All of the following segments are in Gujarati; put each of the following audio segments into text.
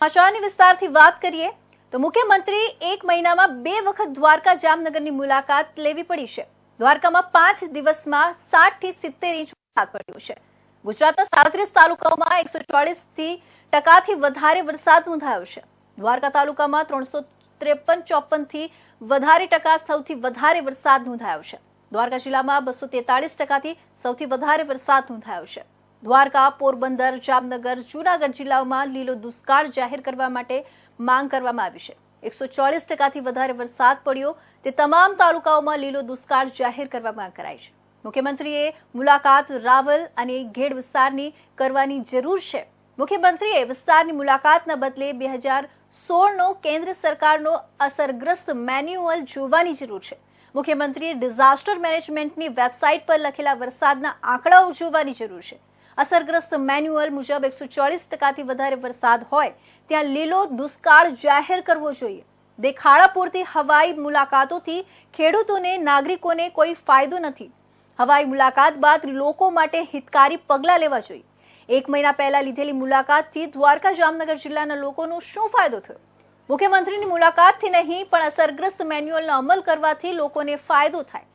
સમાચારની વિસ્તારથી વાત કરીએ, તો મુખ્યમંત્રી એક મહિનામાં બે વખત દ્વારકા જામનગરની મુલાકાત લેવી પડી છે. દ્વારકામાં પાંચ દિવસમાં સાઠથી સિત્તેર ઇંચ વરસાદ પડ્યો છે. ગુજરાતના સાડત્રીસ તાલુકાઓમાં એકસો ચોળીસથી ટકાથી વધારે વરસાદ નોંધાયો છે. દ્વારકા તાલુકામાં ત્રણસો ત્રેપન ચોપનથી વધારે ટકા સૌથી વધારે વરસાદ નોંધાયો છે. દ્વારકા જિલ્લામાં બસો તેતાળીસ ટકાથી સૌથી વધારે વરસાદ નોંધાયો છે. દ્વારકા, પોરબંદર, જામનગર, જૂનાગઢ જિલ્લાઓમાં લીલો દુષ્કાળ જાહેર કરવા માટે માંગ કરવામાં આવી છે. એકસો ચોલીસ ટકાથી વધારે વરસાદ પડ્યો. તે તમામ તાલુકાઓમાં લીલો દુષ્કાળ જાહેર કરવા માંગ કરાઈ છે. મુખ્યમંત્રીએ મુલાકાત રાવલ અને ઘેડ વિસ્તારની કરવાની જરૂર છે. મુખ્યમંત્રીએ વિસ્તારની મુલાકાતના બદલે બે હજાર સોળનો કેન્દ્ર સરકારનો અસરગ્રસ્ત મેન્યુઅલ જોવાની જરૂર છે. મુખ્યમંત્રીએ ડિઝાસ્ટર મેનેજમેન્ટની વેબસાઇટ પર લખેલા વરસાદના આંકડાઓ જોવાની જરૂર છે. અસરગ્રસ્ત મેન્યુઅલ મુજબ એકસો ચોવીસ ટકાથી વધારે વરસાદ હોય, ત્યાં લીલો દુષ્કાળ જાહેર કરવો જોઈએ. દેખાડા પૂરતી હવાઈ મુલાકાતોથી ખેડૂતોને, નાગરિકોને કોઈ ફાયદો નથી. હવાઈ મુલાકાત બાદ લોકો માટે હિતકારી પગલાં લેવા જોઈએ. એક મહિના પહેલા લીધેલી મુલાકાતથી દ્વારકા, જામનગર જિલ્લાના લોકોનો શું ફાયદો થયો? મુખ્યમંત્રીની મુલાકાતથી નહીં, પણ અસરગ્રસ્ત મેન્યુઅલનો અમલ કરવાથી લોકોને ફાયદો થાય.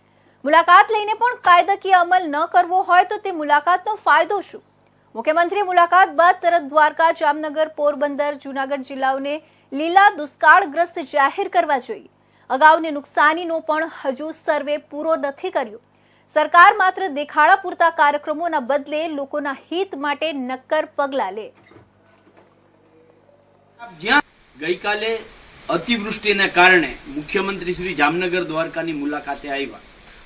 મુલાકાત લઈને પણ કાયદાકીય અમલ ન કરવો હોય તો તે મુલાકાતનો ફાયદો શું? મુખ્યમંત્રીએ મુલાકાત બાદ તરત દ્વારકા, જામનગર, પોરબંદર, જૂનાગઢ જિલ્લાઓને લીલા દુષ્કાળગ્રસ્ત જાહેર કરવા જોઈએ. અગાઉની નુકસાનીનો પણ હજુ સર્વે પૂરો નથી કર્યો. સરકાર માત્ર દેખાડા પૂરતા કાર્યક્રમોના બદલે લોકોના હિત માટે નક્કર પગલાં લે. ગઈકાલે અતિવૃષ્ટિને કારણે મુખ્યમંત્રી શ્રી જામનગર દ્વારકાની મુલાકાતે આવ્યા.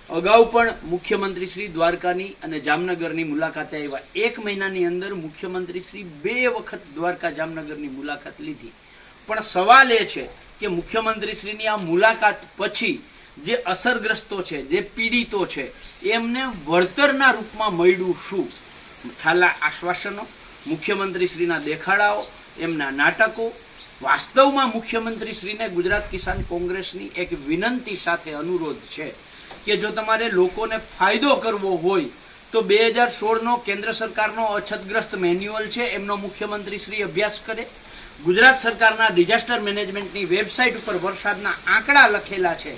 અગાઉ પણ મુખ્યમંત્રી શ્રી દ્વારકાની અને જામનગરની મુલાકાતે આવ્યા. એક મહિનાની અંદર મુખ્યમંત્રી શ્રી બે વખત દ્વારકા જામનગરની મુલાકાત લીધી. પણ સવાલ એ છે કે મુખ્યમંત્રી શ્રીની આ મુલાકાત પછી જે અસરગ્રસ્તો છે, જે પીડિતો છે, એમને વળતરના રૂપમાં મળ્યું શું? ઠાલા આશ્વાસનો, મુખ્યમંત્રી શ્રીના દેખાડાઓ, એમના નાટકો, વાસ્તવમાં મુખ્યમંત્રી શ્રીને ગુજરાત કિસાન કોંગ્રેસની એક વિનંતી સાથે અનુરોધ છે. કે જો તમારે લોકોને ફાયદો કરવો હોય, તો બે હજાર સોળનો કેન્દ્ર સરકારનો અછતગ્રસ્ત મેન્યુઅલ છે, એમનો મુખ્યમંત્રી શ્રી અભ્યાસ કરે. ગુજરાત સરકારના ડિઝાસ્ટર મેનેજમેન્ટની વેબસાઇટ ઉપર વરસાદના આંકડા લખેલા છે,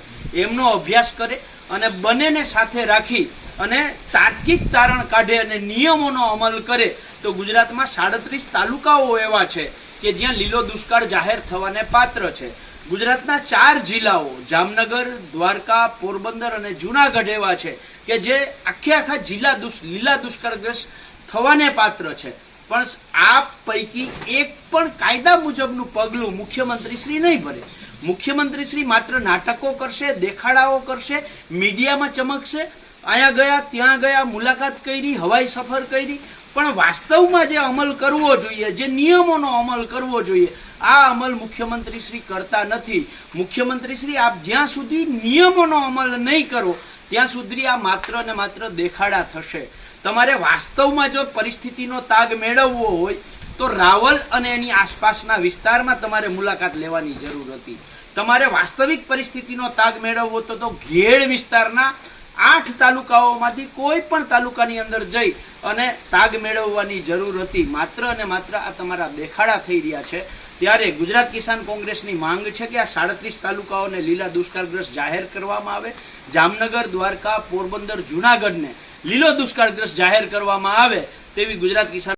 એમનો અભ્યાસ કરે અને બંનેને સાથે રાખી અને તાર્કિક તારણ કાઢે અને નિયમોનો અમલ કરે, તો ગુજરાતમાં સાડત્રીસ તાલુકાઓ એવા છે કે જ્યાં લીલો દુષ્કાળ જાહેર થવાને પાત્ર છે. ગુજરાતના ચાર જિલ્લાઓ, જામનગર, દ્વારકા, પોરબંદર અને જુનાગઢ એવા છે કે જે આખે આખા જિલ્લા લીલા દુષ્કાળગ્રસ્ત થવાને પાત્ર છે. પણ આ પૈકી એક પણ કાયદા મુજબનું પગલું મુખ્યમંત્રી શ્રી નહીં ભરે. મુખ્યમંત્રી શ્રી માત્ર નાટકો કરશે, દેખાડાઓ કરશે, મીડિયામાં ચમકશે. અહીંયા ગયા, ત્યાં ગયા, મુલાકાત કરી, હવાઈ સફર કરી પણ વાસ્તવમાં જે અમલ કરવો જોઈએ, જે નિયમોનો અમલ કરવો જોઈએ, આ અમલ મુખ્યમંત્રી શ્રી કરતા નથી. મુખ્યમંત્રી શ્રી, આપ જ્યાં સુધી નિયમોનો અમલ નહીં કરો, ત્યાં સુધી આ માત્ર ને માત્ર દેખાડા થશે. તમારે વાસ્તવમાં જો પરિસ્થિતિનો તાગ મેળવવો હોય, તો રાવલ અને એની આસપાસના વિસ્તારમાં તમારે મુલાકાત લેવાની જરૂર હતી. તમારે વાસ્તવિક પરિસ્થિતિનો તાગ મેળવવો તો ઘેડ વિસ્તારના આઠ તાલુકાઓમાંથી કોઈ પણ તાલુકાની અંદર જઈ અને તાગ મેળવવાની જરૂર હતી. માત્ર અને માત્ર આ તમારા દેખાડા થઈ રહ્યા છે. ત્યારે ગુજરાત કિસાન કોંગ્રેસની માંગ છે કે આ સાડત્રીસ તાલુકાઓને લીલા દુષ્કાળગ્રસ્ત જાહેર કરવામાં આવે. જામનગર, દ્વારકા, પોરબંદર, જુનાગઢને લીલો દુષ્કાળગ્રસ્ત જાહેર કરવામાં આવે તેવી ગુજરાત કિસાન